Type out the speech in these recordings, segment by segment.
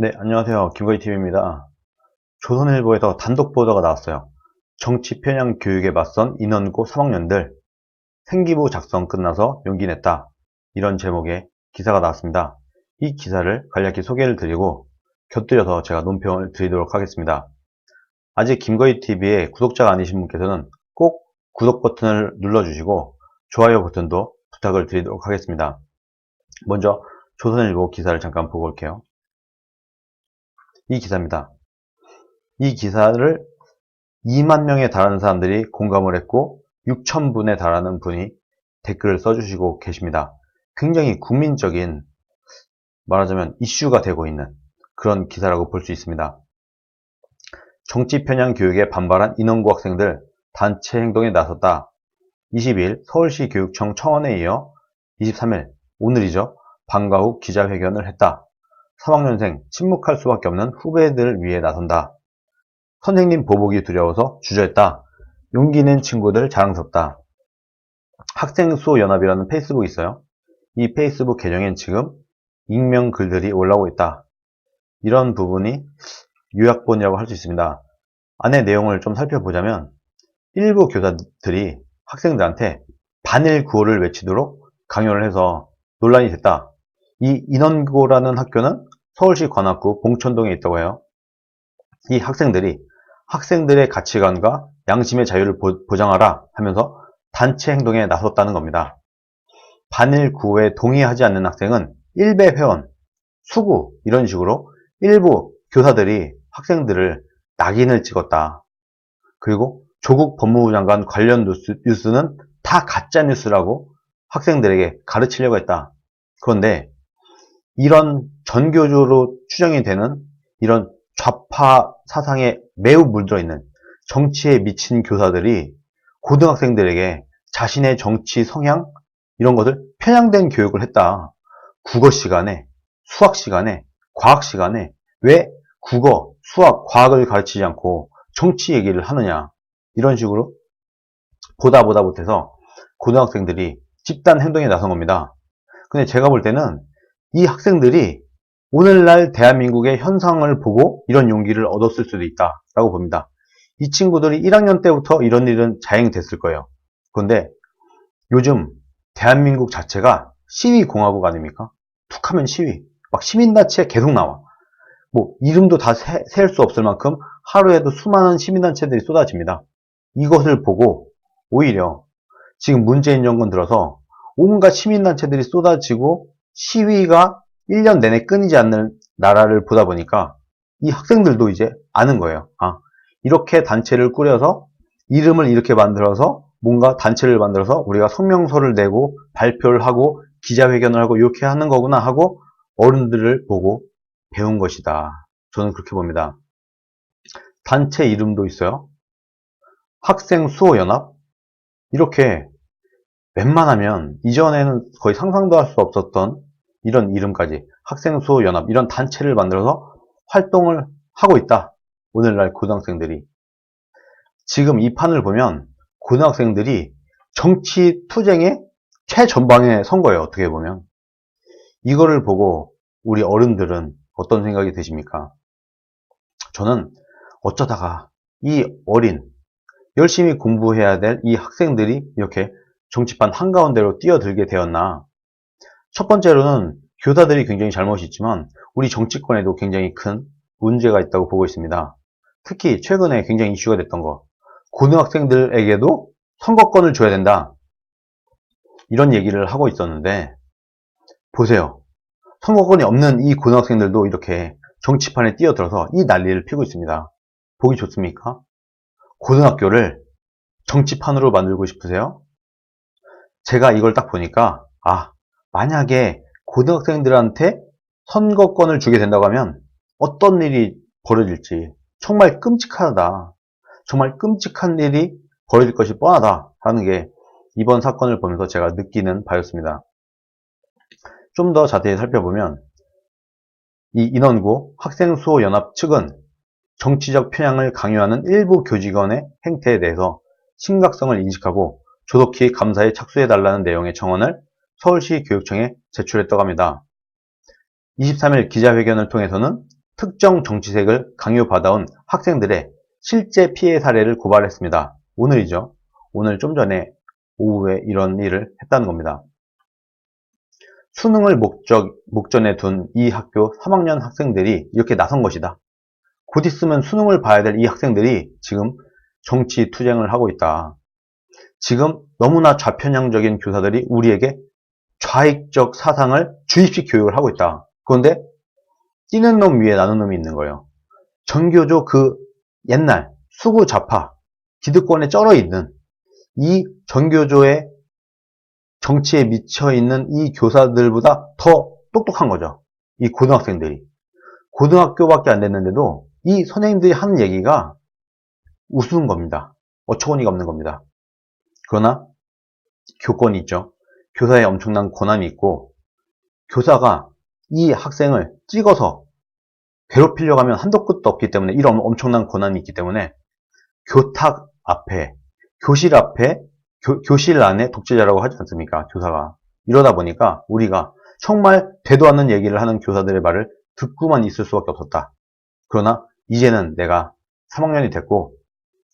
네, 안녕하세요. 김거희TV입니다. 조선일보에서 단독 보도가 나왔어요. 정치 편향 교육에 맞선 인원고 3학년들 생기부 작성 끝나서 용기 냈다. 이런 제목의 기사가 나왔습니다. 이 기사를 간략히 소개를 드리고 곁들여서 제가 논평을 드리도록 하겠습니다. 아직 김거희TV의 구독자가 아니신 분께서는 꼭 구독 버튼을 눌러주시고 좋아요 버튼도 부탁을 드리도록 하겠습니다. 먼저 조선일보 기사를 잠깐 보고 올게요. 이 기사입니다. 이 기사를 2만 명에 달하는 사람들이 공감을 했고 6천 분에 달하는 분이 댓글을 써주시고 계십니다. 굉장히 국민적인 말하자면 이슈가 되고 있는 그런 기사라고 볼 수 있습니다. 정치 편향 교육에 반발한 인원고 학생들 단체 행동에 나섰다. 20일 서울시 교육청 청원에 이어 23일 오늘이죠. 방과 후 기자회견을 했다. 3학년생 침묵할 수밖에 없는 후배들을 위해 나선다. 선생님 보복이 두려워서 주저했다. 용기 낸 친구들 자랑스럽다. 학생수호연합이라는 페이스북이 있어요. 이 페이스북 계정엔 지금 익명 글들이 올라오고 있다. 이런 부분이 요약본이라고 할 수 있습니다. 안의 내용을 좀 살펴보자면 일부 교사들이 학생들한테 반일 구호를 외치도록 강요를 해서 논란이 됐다. 이 인원고라는 학교는 서울시 관악구 봉천동에 있다고 해요. 이 학생들이 학생들의 가치관과 양심의 자유를 보장하라 하면서 단체 행동에 나섰다는 겁니다. 반일 구호에 동의하지 않는 학생은 일배 회원, 수구 이런 식으로 일부 교사들이 학생들을 낙인을 찍었다. 그리고 조국 법무부 장관 관련 뉴스, 뉴스는 다 가짜 뉴스라고 학생들에게 가르치려고 했다. 그런데 이런 전교조로 추정이 되는 이런 좌파 사상에 매우 물들어 있는 정치에 미친 교사들이 고등학생들에게 자신의 정치 성향 이런 것을 편향된 교육을 했다. 국어 시간에, 수학 시간에, 과학 시간에 왜 국어, 수학, 과학을 가르치지 않고 정치 얘기를 하느냐 이런 식으로 보다 보다 못해서 고등학생들이 집단 행동에 나선 겁니다. 근데 제가 볼 때는 이 학생들이 오늘날 대한민국의 현상을 보고 이런 용기를 얻었을 수도 있다라고 봅니다. 이 친구들이 1학년 때부터 이런 일은 자행됐을 거예요. 그런데 요즘 대한민국 자체가 시위 공화국 아닙니까? 툭 하면 시위. 막 시민단체 계속 나와. 뭐 이름도 다 셀 수 없을 만큼 하루에도 수많은 시민단체들이 쏟아집니다. 이것을 보고 오히려 지금 문재인 정권 들어서 온갖 시민단체들이 쏟아지고 시위가 1년 내내 끊이지 않는 나라를 보다 보니까 이 학생들도 이제 아는 거예요. 아, 이렇게 단체를 꾸려서 이름을 이렇게 만들어서 뭔가 단체를 만들어서 우리가 성명서를 내고 발표를 하고 기자회견을 하고 이렇게 하는 거구나 하고 어른들을 보고 배운 것이다. 저는 그렇게 봅니다. 단체 이름도 있어요. 학생 수호 연합? 이렇게 웬만하면 이전에는 거의 상상도 할 수 없었던 이런 이름까지 학생수호연합 이런 단체를 만들어서 활동을 하고 있다. 오늘날 고등학생들이. 지금 이 판을 보면 고등학생들이 정치 투쟁의 최전방에 선 거예요. 어떻게 보면. 이거를 보고 우리 어른들은 어떤 생각이 드십니까? 저는 어쩌다가 이 어린 열심히 공부해야 될 이 학생들이 이렇게 정치판 한가운데로 뛰어들게 되었나 첫 번째로는 교사들이 굉장히 잘못이 있지만 우리 정치권에도 굉장히 큰 문제가 있다고 보고 있습니다. 특히 최근에 굉장히 이슈가 됐던 거 고등학생들에게도 선거권을 줘야 된다 이런 얘기를 하고 있었는데 보세요 선거권이 없는 이 고등학생들도 이렇게 정치판에 뛰어들어서 이 난리를 피고 있습니다 보기 좋습니까? 고등학교를 정치판으로 만들고 싶으세요? 제가 이걸 딱 보니까 아 만약에 고등학생들한테 선거권을 주게 된다고 하면 어떤 일이 벌어질지 정말 끔찍하다. 정말 끔찍한 일이 벌어질 것이 뻔하다 하는 게 이번 사건을 보면서 제가 느끼는 바였습니다. 좀 더 자세히 살펴보면 이 인원고 학생수호연합 측은 정치적 편향을 강요하는 일부 교직원의 행태에 대해서 심각성을 인식하고 조속히 감사에 착수해달라는 내용의 청원을 서울시 교육청에 제출했다고 합니다. 23일 기자회견을 통해서는 특정 정치색을 강요받아온 학생들의 실제 피해 사례를 고발했습니다. 오늘이죠. 오늘 좀 전에 오후에 이런 일을 했다는 겁니다. 수능을 목적, 목전에 둔 이 학교 3학년 학생들이 이렇게 나선 것이다. 곧 있으면 수능을 봐야 될 이 학생들이 지금 정치 투쟁을 하고 있다. 지금 너무나 좌편향적인 교사들이 우리에게 좌익적 사상을 주입식 교육을 하고 있다. 그런데 뛰는 놈 위에 나는 놈이 있는 거예요. 전교조 그 옛날 수구 좌파 기득권에 쩔어 있는 이 전교조의 정치에 미쳐 있는 이 교사들보다 더 똑똑한 거죠. 이 고등학생들이. 고등학교밖에 안 됐는데도 이 선생님들이 하는 얘기가 우스운 겁니다. 어처구니가 없는 겁니다. 그러나 교권이 있죠. 교사의 엄청난 권한이 있고 교사가 이 학생을 찍어서 괴롭히려고 하면 한도 끝도 없기 때문에 이런 엄청난 권한이 있기 때문에 교탁 앞에 교실 앞에 교, 실 안에 독재자라고 하지 않습니까? 교사가. 이러다 보니까 우리가 정말 되도 않는 얘기를 하는 교사들의 말을 듣고만 있을 수밖에 없었다. 그러나 이제는 내가 3학년이 됐고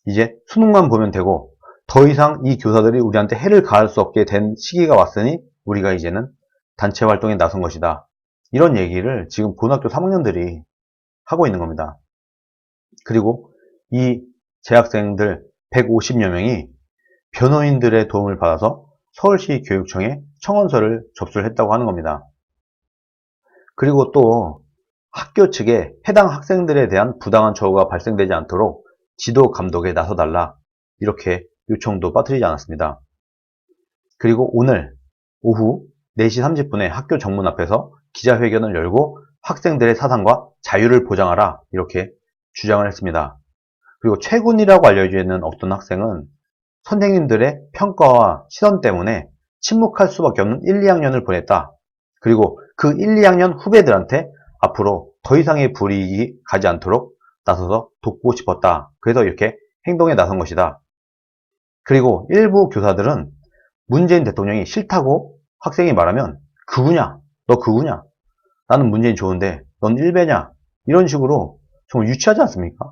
이제 수능만 보면 되고 더 이상 이 교사들이 우리한테 해를 가할 수 없게 된 시기가 왔으니 우리가 이제는 단체 활동에 나선 것이다. 이런 얘기를 지금 고등학교 3학년들이 하고 있는 겁니다. 그리고 이 재학생들 150여 명이 변호인들의 도움을 받아서 서울시 교육청에 청원서를 접수를 했다고 하는 겁니다. 그리고 또 학교 측에 해당 학생들에 대한 부당한 처우가 발생되지 않도록 지도 감독에 나서달라 이렇게 요청도 빠뜨리지 않았습니다. 그리고 오늘 오후 4시 30분에 학교 정문 앞에서 기자회견을 열고 학생들의 사상과 자유를 보장하라 이렇게 주장을 했습니다. 그리고 최군이라고 알려져 있는 어떤 학생은 선생님들의 평가와 시선 때문에 침묵할 수밖에 없는 1, 2학년을 보냈다. 그리고 그 1, 2학년 후배들한테 앞으로 더 이상의 불이익이 가지 않도록 나서서 돕고 싶었다. 그래서 이렇게 행동에 나선 것이다. 그리고 일부 교사들은 문재인 대통령이 싫다고 학생이 말하면 그구냐? 너 그구냐? 나는 문재인 좋은데 넌 일배냐? 이런 식으로 정말 유치하지 않습니까?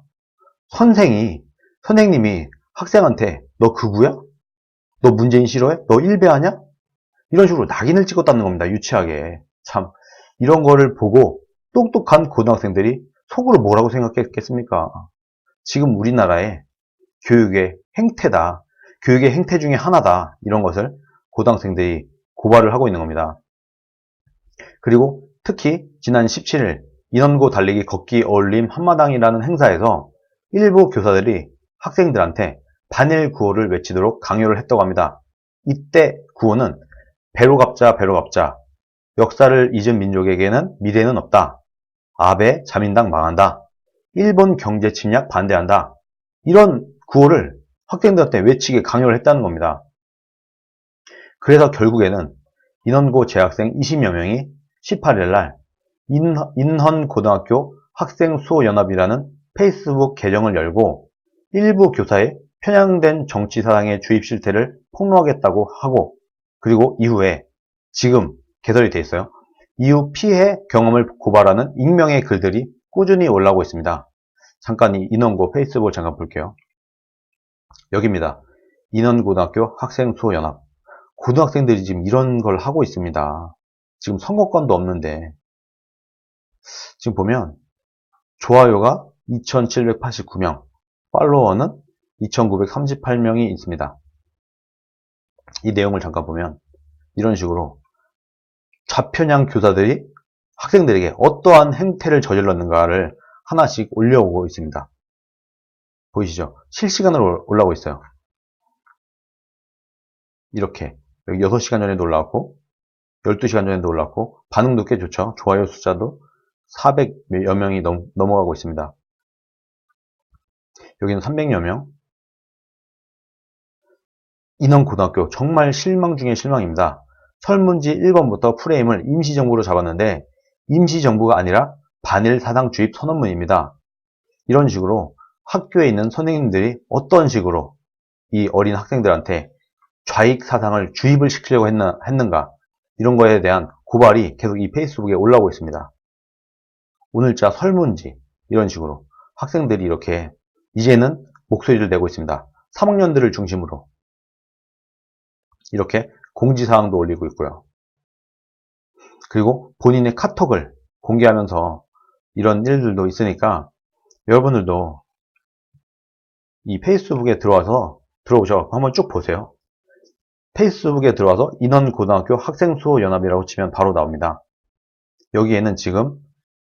선생이, 선생님이 학생한테 너 극우야? 너 문재인 싫어해? 너 일배하냐? 이런 식으로 낙인을 찍었다는 겁니다. 유치하게. 참 이런 거를 보고 똑똑한 고등학생들이 속으로 뭐라고 생각했겠습니까? 지금 우리나라의 교육의 행태다. 교육의 행태 중에 하나다. 이런 것을 고등학생들이 고발을 하고 있는 겁니다. 그리고 특히 지난 17일 인원고 달리기 걷기 어울림 한마당이라는 행사에서 일부 교사들이 학생들한테 반일 구호를 외치도록 강요를 했다고 합니다. 이때 구호는 배로 갑자 배로 갑자 역사를 잊은 민족에게는 미래는 없다. 아베 자민당 망한다. 일본 경제 침략 반대한다. 이런 구호를 학생들한테 외치게 강요를 했다는 겁니다. 그래서 결국에는 인원고 재학생 20여 명이 18일 날 인헌고등학교 학생수호연합이라는 페이스북 계정을 열고 일부 교사의 편향된 정치 사상의 주입 실태를 폭로하겠다고 하고 그리고 이후에 지금 개설이 돼 있어요. 이후 피해 경험을 고발하는 익명의 글들이 꾸준히 올라오고 있습니다. 잠깐 이 인원고 페이스북을 잠깐 볼게요. 여기입니다. 인원고등학교 학생수호연합. 고등학생들이 지금 이런 걸 하고 있습니다. 지금 선거권도 없는데 지금 보면 좋아요가 2789명, 팔로워는 2938명이 있습니다. 이 내용을 잠깐 보면 이런 식으로 좌편향 교사들이 학생들에게 어떠한 행태를 저질렀는가를 하나씩 올려오고 있습니다. 보이시죠? 실시간으로 올라오고 있어요. 이렇게 여기 6시간 전에도 올라왔고 12시간 전에도 올라왔고 반응도 꽤 좋죠. 좋아요 숫자도 400여 명이 넘, 넘어가고 있습니다. 여기는 300여 명. 인원고등학교 정말 실망 중에 실망입니다. 설문지 1번부터 프레임을 임시정부로 잡았는데 임시정부가 아니라 반일 사상 주입 선언문입니다. 이런 식으로 학교에 있는 선생님들이 어떤 식으로 이 어린 학생들한테 좌익 사상을 주입을 시키려고 했나, 했는가 이런 거에 대한 고발이 계속 이 페이스북에 올라오고 있습니다. 오늘자 설문지 이런 식으로 학생들이 이렇게 이제는 목소리를 내고 있습니다. 3학년들을 중심으로 이렇게 공지사항도 올리고 있고요. 그리고 본인의 카톡을 공개하면서 이런 일들도 있으니까 여러분들도 이 페이스북에 들어와서 들어오셔서 한번 쭉 보세요. 페이스북에 들어와서 인원고등학교 학생수호연합이라고 치면 바로 나옵니다. 여기에는 지금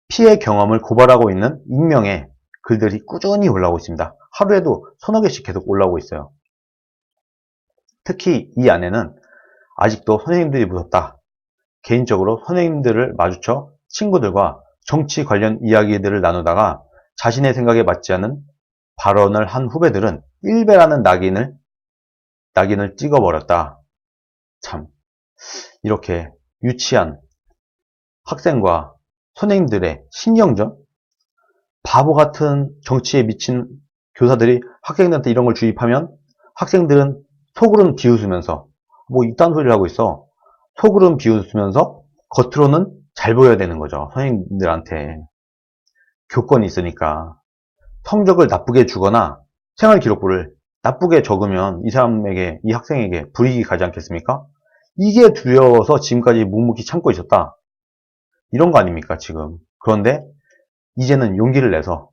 피해 경험을 고발하고 있는 익명의 글들이 꾸준히 올라오고 있습니다. 하루에도 서너 개씩 계속 올라오고 있어요. 특히 이 안에는 아직도 선생님들이 무섭다. 개인적으로 선생님들을 마주쳐 친구들과 정치 관련 이야기들을 나누다가 자신의 생각에 맞지 않은 발언을 한 후배들은 일배라는 낙인을 낙인을 찍어버렸다. 참. 이렇게 유치한 학생과 선생님들의 신경전? 바보 같은 정치에 미친 교사들이 학생들한테 이런 걸 주입하면 학생들은 속으로는 비웃으면서 뭐 이딴 소리를 하고 있어. 속으로는 비웃으면서 겉으로는 잘 보여야 되는 거죠. 선생님들한테. 교권이 있으니까 성적을 나쁘게 주거나 생활 기록부를 나쁘게 적으면 이 사람에게 이 학생에게 불이익이 가지 않겠습니까? 이게 두려워서 지금까지 묵묵히 참고 있었다 이런 거 아닙니까 지금 그런데 이제는 용기를 내서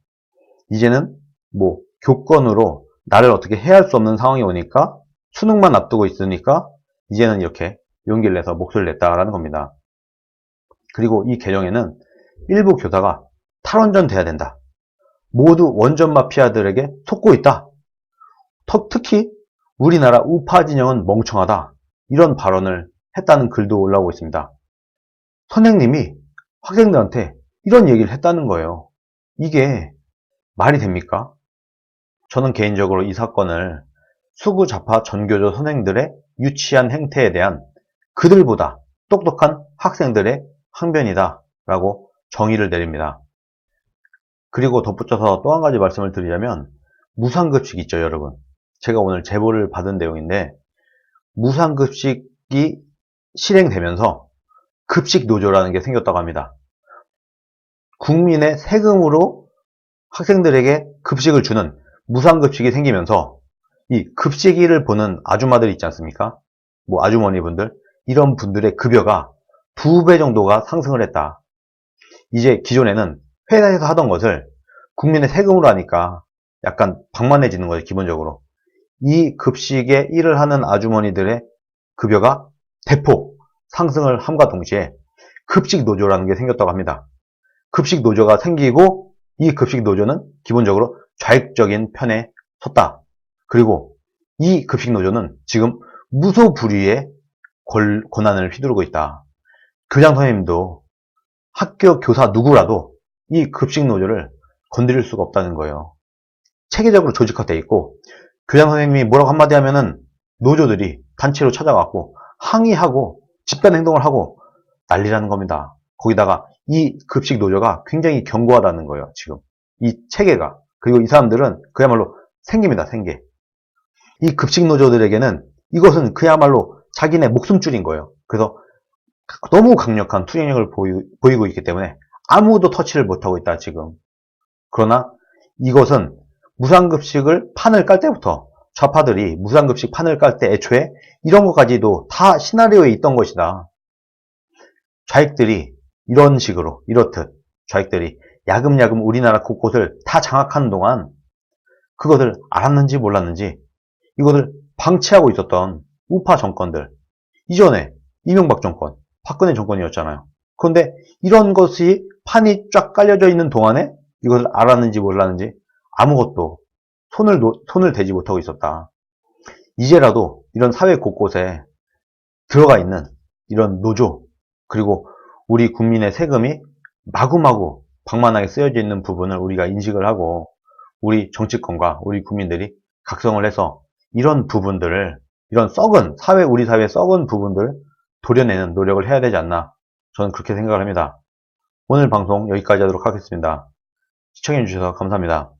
이제는 뭐 교권으로 나를 어떻게 해할 수 없는 상황이 오니까 수능만 앞두고 있으니까 이제는 이렇게 용기를 내서 목소리를 냈다라는 겁니다. 그리고 이 개정에는 일부 교사가 탈원전 돼야 된다. 모두 원전 마피아들에게 속고 있다. 특히 우리나라 우파 진영은 멍청하다. 이런 발언을 했다는 글도 올라오고 있습니다. 선생님이 학생들한테 이런 얘기를 했다는 거예요. 이게 말이 됩니까? 저는 개인적으로 이 사건을 수구 좌파 전교조 선생들의 유치한 행태에 대한 그들보다 똑똑한 학생들의 항변이다 라고 정의를 내립니다. 그리고 덧붙여서 또 한 가지 말씀을 드리자면 무상급식 있죠 여러분 제가 오늘 제보를 받은 내용인데 무상급식이 실행되면서 급식 노조라는 게 생겼다고 합니다. 국민의 세금으로 학생들에게 급식을 주는 무상급식이 생기면서 이 급식일을 보는 아줌마들 있지 않습니까? 뭐 아주머니분들 이런 분들의 급여가 두 배 정도가 상승을 했다. 이제 기존에는 회사에서 하던 것을 국민의 세금으로 하니까 약간 방만해지는 거죠 기본적으로. 이 급식에 일을 하는 아주머니들의 급여가 대폭 상승을 함과 동시에 급식 노조라는 게 생겼다고 합니다. 급식 노조가 생기고 이 급식 노조는 기본적으로 좌익적인 편에 섰다. 그리고 이 급식 노조는 지금 무소불위의 권한을 휘두르고 있다. 교장 선생님도 학교 교사 누구라도 이 급식 노조를 건드릴 수가 없다는 거예요. 체계적으로 조직화되어 있고 교장 선생님이 뭐라고 한마디 하면은 노조들이 단체로 찾아갔고 항의하고 집단 행동을 하고 난리라는 겁니다. 거기다가 이 급식 노조가 굉장히 견고하다는 거예요. 지금 이 체계가 그리고 이 사람들은 그야말로 생깁니다. 생계. 이 급식 노조들에게는 이것은 그야말로 자기네 목숨줄인 거예요. 그래서 너무 강력한 투쟁력을 보이, 고 있기 때문에 아무도 터치를 못하고 있다 지금. 그러나 이것은 무상급식을 판을 깔 때부터 좌파들이 무상급식 판을 깔 때 애초에 이런 것까지도 다 시나리오에 있던 것이다. 좌익들이 이런 식으로 이렇듯 좌익들이 야금야금 우리나라 곳곳을 다 장악하는 동안 그것을 알았는지 몰랐는지 이것을 방치하고 있었던 우파 정권들 이전에 이명박 정권 박근혜 정권이었잖아요 그런데 이런 것이 판이 쫙 깔려져 있는 동안에 이것을 알았는지 몰랐는지 아무것도 손을, 놓, 손을 대지 못하고 있었다 이제라도 이런 사회 곳곳에 들어가 있는 이런 노조 그리고 우리 국민의 세금이 마구마구 방만하게 쓰여져 있는 부분을 우리가 인식을 하고 우리 정치권과 우리 국민들이 각성을 해서 이런 부분들을 이런 썩은 사회 우리 사회 썩은 부분들 도려내는 노력을 해야 되지 않나 저는 그렇게 생각을 합니다. 오늘 방송 여기까지 하도록 하겠습니다. 시청해 주셔서 감사합니다.